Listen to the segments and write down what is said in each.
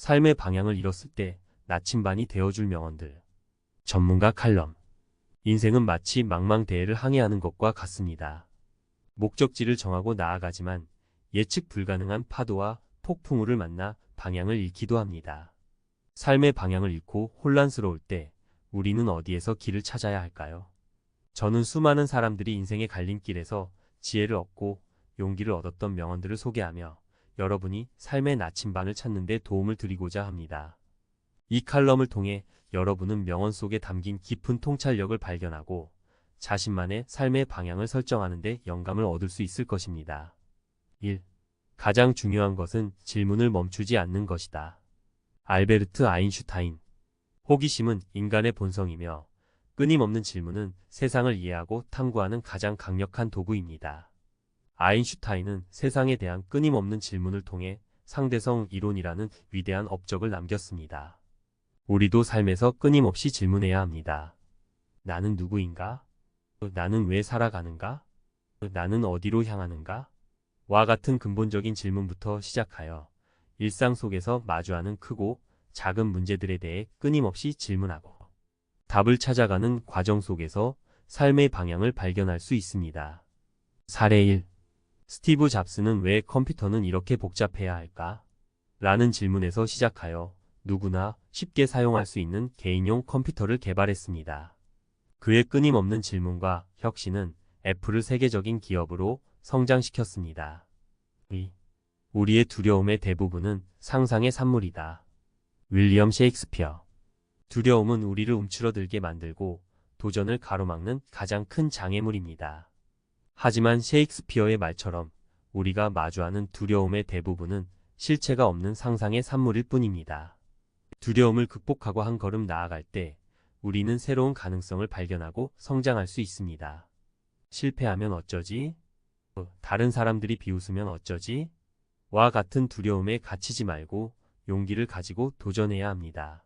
삶의 방향을 잃었을 때 나침반이 되어줄 명언들. 전문가 칼럼. 인생은 마치 망망대해를 항해하는 것과 같습니다. 목적지를 정하고 나아가지만 예측 불가능한 파도와 폭풍우를 만나 방향을 잃기도 합니다. 삶의 방향을 잃고 혼란스러울 때 우리는 어디에서 길을 찾아야 할까요? 저는 수많은 사람들이 인생의 갈림길에서 지혜를 얻고 용기를 얻었던 명언들을 소개하며 여러분이 삶의 나침반을 찾는 데 도움을 드리고자 합니다. 이 칼럼을 통해 여러분은 명언 속에 담긴 깊은 통찰력을 발견하고 자신만의 삶의 방향을 설정하는 데 영감을 얻을 수 있을 것입니다. 1. 가장 중요한 것은 질문을 멈추지 않는 것이다. 알베르트 아인슈타인 호기심은 인간의 본성이며 끊임없는 질문은 세상을 이해하고 탐구하는 가장 강력한 도구입니다. 아인슈타인은 세상에 대한 끊임없는 질문을 통해 상대성 이론이라는 위대한 업적을 남겼습니다. 우리도 삶에서 끊임없이 질문해야 합니다. 나는 누구인가? 나는 왜 살아가는가? 나는 어디로 향하는가? 와 같은 근본적인 질문부터 시작하여 일상 속에서 마주하는 크고 작은 문제들에 대해 끊임없이 질문하고 답을 찾아가는 과정 속에서 삶의 방향을 발견할 수 있습니다. 사례 1. 스티브 잡스는 왜 컴퓨터는 이렇게 복잡해야 할까? 라는 질문에서 시작하여 누구나 쉽게 사용할 수 있는 개인용 컴퓨터를 개발했습니다. 그의 끊임없는 질문과 혁신은 애플을 세계적인 기업으로 성장시켰습니다. 2. 우리의 두려움의 대부분은 상상의 산물이다. 윌리엄 셰익스피어 두려움은 우리를 움츠러들게 만들고 도전을 가로막는 가장 큰 장애물입니다. 하지만 셰익스피어의 말처럼 우리가 마주하는 두려움의 대부분은 실체가 없는 상상의 산물일 뿐입니다. 두려움을 극복하고 한 걸음 나아갈 때 우리는 새로운 가능성을 발견하고 성장할 수 있습니다. 실패하면 어쩌지? 어, 다른 사람들이 비웃으면 어쩌지? 와 같은 두려움에 갇히지 말고 용기를 가지고 도전해야 합니다.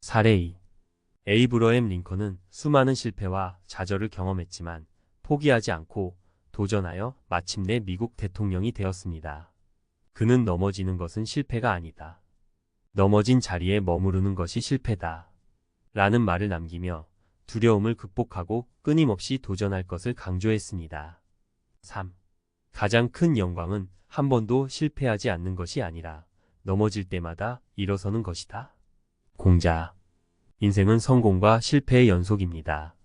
사례 2. 에이브러햄 링컨은 수많은 실패와 좌절을 경험했지만 포기하지 않고 도전하여 마침내 미국 대통령이 되었습니다. 그는 넘어지는 것은 실패가 아니다. 넘어진 자리에 머무르는 것이 실패다. 라는 말을 남기며 두려움을 극복하고 끊임없이 도전할 것을 강조했습니다. 3. 가장 큰 영광은 한 번도 실패하지 않는 것이 아니라 넘어질 때마다 일어서는 것이다. 공자. 인생은 성공과 실패의 연속입니다.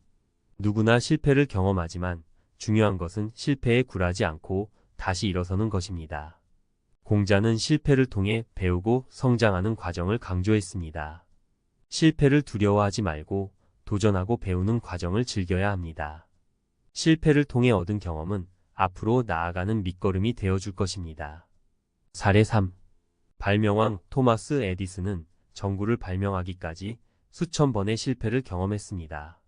누구나 실패를 경험하지만 중요한 것은 실패에 굴하지 않고 다시 일어서는 것입니다. 공자는 실패를 통해 배우고 성장하는 과정을 강조했습니다. 실패를 두려워하지 말고 도전하고 배우는 과정을 즐겨야 합니다. 실패를 통해 얻은 경험은 앞으로 나아가는 밑거름이 되어줄 것입니다. 사례 3. 발명왕 토마스 에디슨은 전구를 발명하기까지 수천 번의 실패를 경험했습니다.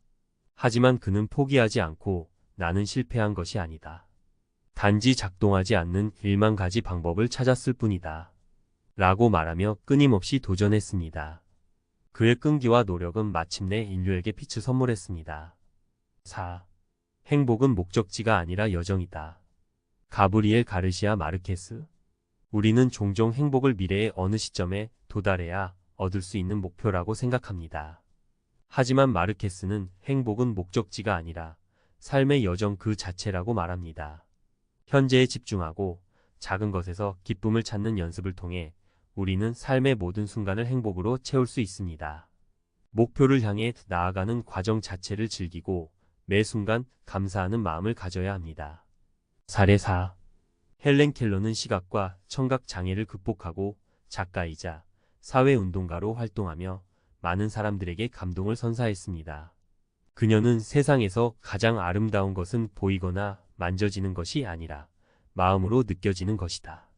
하지만 그는 포기하지 않고 나는 실패한 것이 아니다. 단지 작동하지 않는 1만 가지 방법을 찾았을 뿐이다. 라고 말하며 끊임없이 도전했습니다. 그의 끈기와 노력은 마침내 인류에게 빛을 선물했습니다. 4. 행복은 목적지가 아니라 여정이다. 가브리엘 가르시아 마르케스 우리는 종종 행복을 미래의 어느 시점에 도달해야 얻을 수 있는 목표라고 생각합니다. 하지만 마르케스는 행복은 목적지가 아니라 삶의 여정 그 자체라고 말합니다. 현재에 집중하고 작은 것에서 기쁨을 찾는 연습을 통해 우리는 삶의 모든 순간을 행복으로 채울 수 있습니다. 목표를 향해 나아가는 과정 자체를 즐기고 매 순간 감사하는 마음을 가져야 합니다. 사례 4. 헬렌 켈러는 시각과 청각 장애를 극복하고 작가이자 사회운동가로 활동하며 많은 사람들에게 감동을 선사했습니다. 그녀는 세상에서 가장 아름다운 것은 보이거나 만져지는 것이 아니라 마음으로 느껴지는 것이다.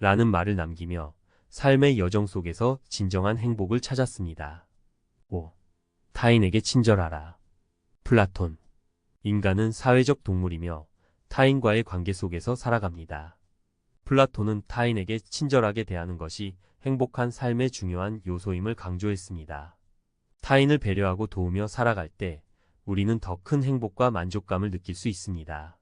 라는 말을 남기며 삶의 여정 속에서 진정한 행복을 찾았습니다. 5. 타인에게 친절하라. 플라톤. 인간은 사회적 동물이며 타인과의 관계 속에서 살아갑니다. 플라톤은 타인에게 친절하게 대하는 것이 행복한 삶의 중요한 요소임을 강조했습니다. 타인을 배려하고 도우며 살아갈 때 우리는 더 큰 행복과 만족감을 느낄 수 있습니다.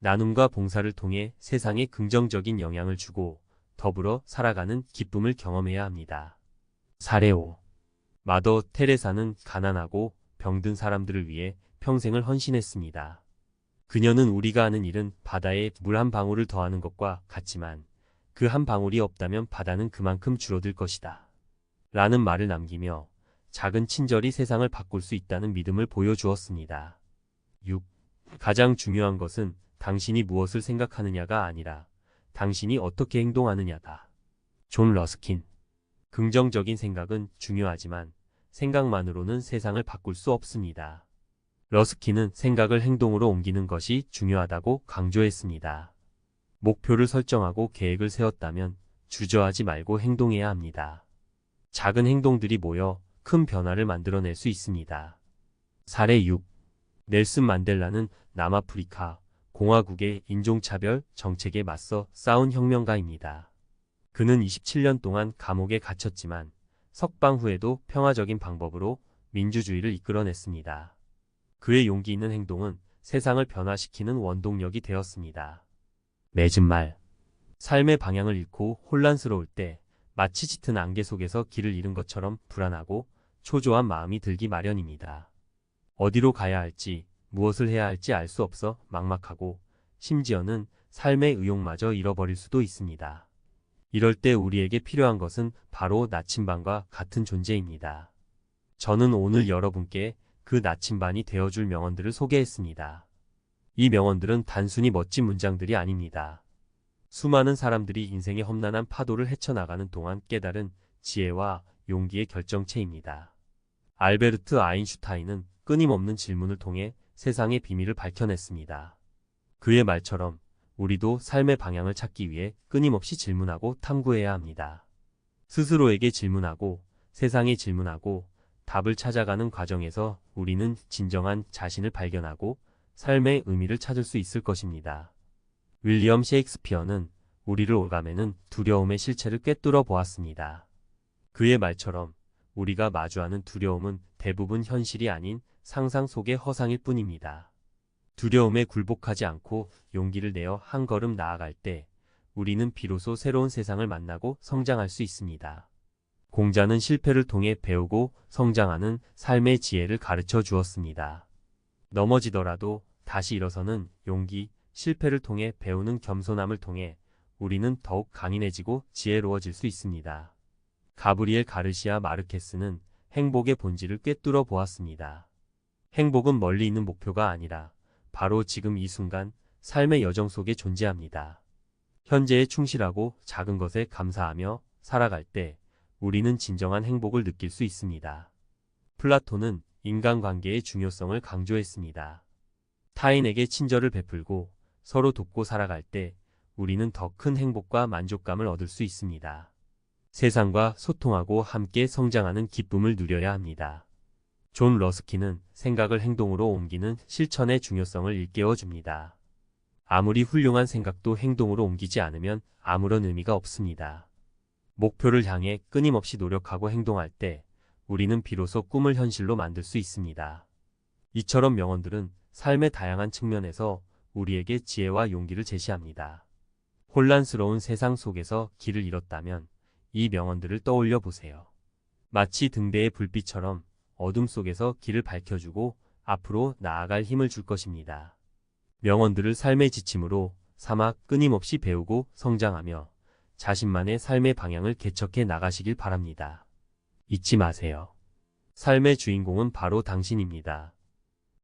나눔과 봉사를 통해 세상에 긍정적인 영향을 주고 더불어 살아가는 기쁨을 경험해야 합니다. 사례 5. 마더 테레사는 가난하고 병든 사람들을 위해 평생을 헌신했습니다. 그녀는 우리가 하는 일은 바다에 물 한 방울을 더하는 것과 같지만 그 한 방울이 없다면 바다는 그만큼 줄어들 것이다. 라는 말을 남기며 작은 친절이 세상을 바꿀 수 있다는 믿음을 보여주었습니다. 6. 가장 중요한 것은 당신이 무엇을 생각하느냐가 아니라 당신이 어떻게 행동하느냐다. 존 러스킨. 긍정적인 생각은 중요하지만 생각만으로는 세상을 바꿀 수 없습니다. 러스킨은 생각을 행동으로 옮기는 것이 중요하다고 강조했습니다. 목표를 설정하고 계획을 세웠다면 주저하지 말고 행동해야 합니다. 작은 행동들이 모여 큰 변화를 만들어낼 수 있습니다. 사례 6. 넬슨 만델라는 남아프리카 공화국의 인종차별 정책에 맞서 싸운 혁명가입니다. 그는 27년 동안 감옥에 갇혔지만 석방 후에도 평화적인 방법으로 민주주의를 이끌어냈습니다. 그의 용기 있는 행동은 세상을 변화시키는 원동력이 되었습니다. 맺은 말. 삶의 방향을 잃고 혼란스러울 때 마치 짙은 안개 속에서 길을 잃은 것처럼 불안하고 초조한 마음이 들기 마련입니다. 어디로 가야 할지, 무엇을 해야 할지 알 수 없어 막막하고 심지어는 삶의 의욕마저 잃어버릴 수도 있습니다. 이럴 때 우리에게 필요한 것은 바로 나침반과 같은 존재입니다. 저는 오늘 여러분께 그 나침반이 되어줄 명언들을 소개했습니다. 이 명언들은 단순히 멋진 문장들이 아닙니다. 수많은 사람들이 인생의 험난한 파도를 헤쳐나가는 동안 깨달은 지혜와 용기의 결정체입니다. 알베르트 아인슈타인은 끊임없는 질문을 통해 세상의 비밀을 밝혀냈습니다. 그의 말처럼 우리도 삶의 방향을 찾기 위해 끊임없이 질문하고 탐구해야 합니다. 스스로에게 질문하고 세상에 질문하고 답을 찾아가는 과정에서 우리는 진정한 자신을 발견하고 삶의 의미를 찾을 수 있을 것입니다. 윌리엄 셰익스피어는 우리를 오가매는 두려움의 실체를 꿰뚫어 보았습니다. 그의 말처럼 우리가 마주하는 두려움은 대부분 현실이 아닌 상상 속의 허상일 뿐입니다. 두려움에 굴복하지 않고 용기를 내어 한 걸음 나아갈 때 우리는 비로소 새로운 세상을 만나고 성장할 수 있습니다. 공자는 실패를 통해 배우고 성장하는 삶의 지혜를 가르쳐 주었습니다. 넘어지더라도 다시 일어서는 용기, 실패를 통해 배우는 겸손함을 통해 우리는 더욱 강인해지고 지혜로워질 수 있습니다. 가브리엘 가르시아 마르케스는 행복의 본질을 꿰뚫어 보았습니다. 행복은 멀리 있는 목표가 아니라 바로 지금 이 순간 삶의 여정 속에 존재합니다. 현재에 충실하고 작은 것에 감사하며 살아갈 때 우리는 진정한 행복을 느낄 수 있습니다. 플라톤은 인간관계의 중요성을 강조했습니다. 타인에게 친절을 베풀고 서로 돕고 살아갈 때 우리는 더 큰 행복과 만족감을 얻을 수 있습니다. 세상과 소통하고 함께 성장하는 기쁨을 누려야 합니다. 존 러스키는 생각을 행동으로 옮기는 실천의 중요성을 일깨워 줍니다. 아무리 훌륭한 생각도 행동으로 옮기지 않으면 아무런 의미가 없습니다. 목표를 향해 끊임없이 노력하고 행동할 때 우리는 비로소 꿈을 현실로 만들 수 있습니다. 이처럼 명언들은 삶의 다양한 측면에서 우리에게 지혜와 용기를 제시합니다. 혼란스러운 세상 속에서 길을 잃었다면 이 명언들을 떠올려 보세요. 마치 등대의 불빛처럼 어둠 속에서 길을 밝혀주고 앞으로 나아갈 힘을 줄 것입니다. 명언들을 삶의 지침으로 삼아 끊임없이 배우고 성장하며 자신만의 삶의 방향을 개척해 나가시길 바랍니다. 잊지 마세요. 삶의 주인공은 바로 당신입니다.